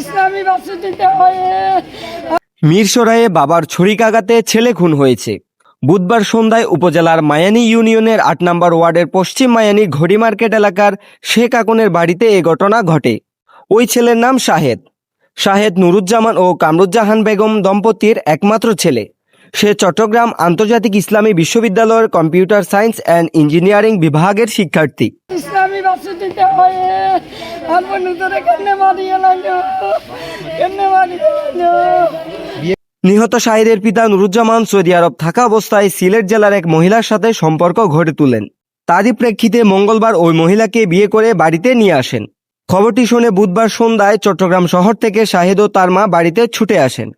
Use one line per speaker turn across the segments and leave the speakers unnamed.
ইসলামী
মিরসরায়ে বাবার ছড়িকাগাতে ছেলে খুন হয়েছে বুধবার সন্ধ্যায় উপজেলার মায়ানি ইউনিয়নের আট নম্বর ওয়ার্ডের পশ্চিম মায়ানি ঘড়ি মার্কেট এলাকার শেখ আকনের বাড়িতে এ ঘটনা ঘটে ওই ছেলের নাম শাহেদ শাহেদ নুরুজ্জামান ও কামরুজ্জাহান বেগম দম্পতির একমাত্র ছেলে সে চট্টগ্রাম আন্তর্জাতিক ইসলামী বিশ্ববিদ্যালয়ের কম্পিউটার সায়েন্স অ্যান্ড ইঞ্জিনিয়ারিং বিভাগের শিক্ষার্থী মারিয়ে লাগলো মারিয়ে লাগলো নিহত শাহিদের পিতা নুরুজ্জামান সৌদি আরব থাকা অবস্থায় সিলেট জেলার এক মহিলার সাথে সম্পর্ক ঘটে তুলেন তারই প্রেক্ষিতে মঙ্গলবার ওই মহিলাকে বিয়ে করে বাড়িতে নিয়ে আসেন খবরটি শুনে বুধবার সন্ধ্যায় চট্টগ্রাম শহর থেকে শাহিদ ও তার মা বাড়িতে ছুটে আসেন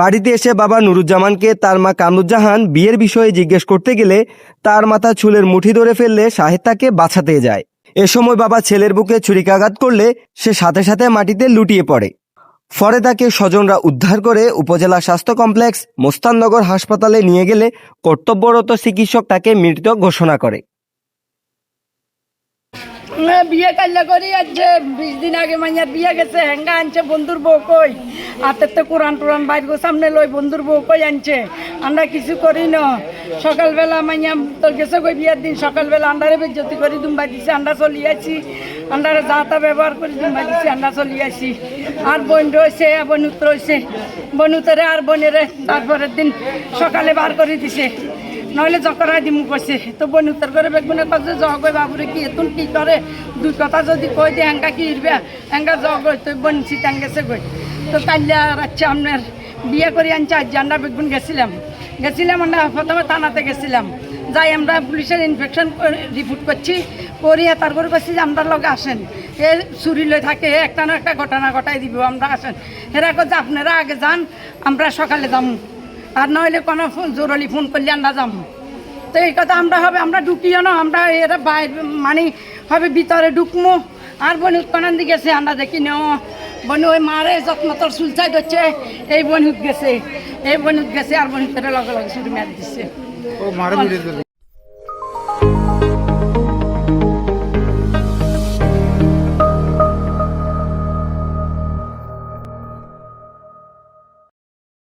বাড়িতে এসে বাবা নুরুজ্জামানকে তার মা কামরুজ্জাহান বিয়ের বিষয়ে জিজ্ঞেস করতে গেলে তার মাথা চুলের মুঠি ধরে ফেললে শাহেদ তাকে বাঁচাতে যায় এ সময় বাবা ছেলের বুকে ছুরিকাঘাত করলে সে সাথে সাথে মাটিতে লুটিয়ে পড়ে পরে তাকে স্বজনরা উদ্ধার করে উপজেলা স্বাস্থ্য কমপ্লেক্স মোস্তাননগর হাসপাতালে নিয়ে গেলে কর্তব্যরত চিকিৎসক তাকে মৃত ঘোষণা করে
বিয়ে কাল্লা করি আনছে বিশ দিন আগে মাইয়ার বিয়ে গেছে হ্যাঙ্গা আনছে বন্ধুর বউ কই হাতের তো কোরআন টোরান বাইরগো সামনে লই বন্ধুর বউ কই আনছে আমরা কিছু করি না সকালবেলা মাইয়া তোর গেছে কই বিয়ের দিন সকালবেলা আন্ডারে বেজ্জতি করি দুম্বা দিছি আন্ডা চলিয়েছি আন্ডারে যা তা ব্যবহার করি দুম্বা দিছি আন্ডা আছি আর বোন রয়েছে বোন উত্তর রয়েছে বোন আর বোনেরে তারপরের দিন সকালে বার করে দিছে নহ'লে জকৰাই দি মোক কৈছে তো বনুত্তৰ কৰে বেগবনে কৈছে জহকৈ বাবুরে কি এতোন কি কৰে দুই কথা যদি কই দিয়ে এঙ্গা কি ইৰবে এংকা জহকৈ তই বনছি গেছে গৈ তো তাইলা আচ্ছা আপনার বিয়ে করে আনছে আজ আমরা বোন গেছিলাম গেছিলাম আমরা প্রথমে থানাতে গেছিলাম যাই আমরা পুলিশের ইনফেকশন রিপোর্ট করছি করিয়া তারপরে করছি যে আমরা লগে আসেন এ চুরি লয়ে থাকে একটা না একটা ঘটনা ঘটাই দিব আমরা আসেন এরা কে আপনারা আগে যান আমরা সকালে যাবো আর নইলে কোনো জোরালি ফোন করলে আমরা যাব তো এই কথা আমরা হবে আমরা ঢুকিও না আমরা এরা বাইরে মানে হবে ভিতরে ঢুকমো আর বনি কোনান দিকে গেছে আমরা দেখি নেও বনু ওই মারে যত্ন তোর সুলচাই হচ্ছে এই বনুত গেছে এই বনুত গেছে আর বনিতের লগে লগে শুধু ম্যাচ দিচ্ছে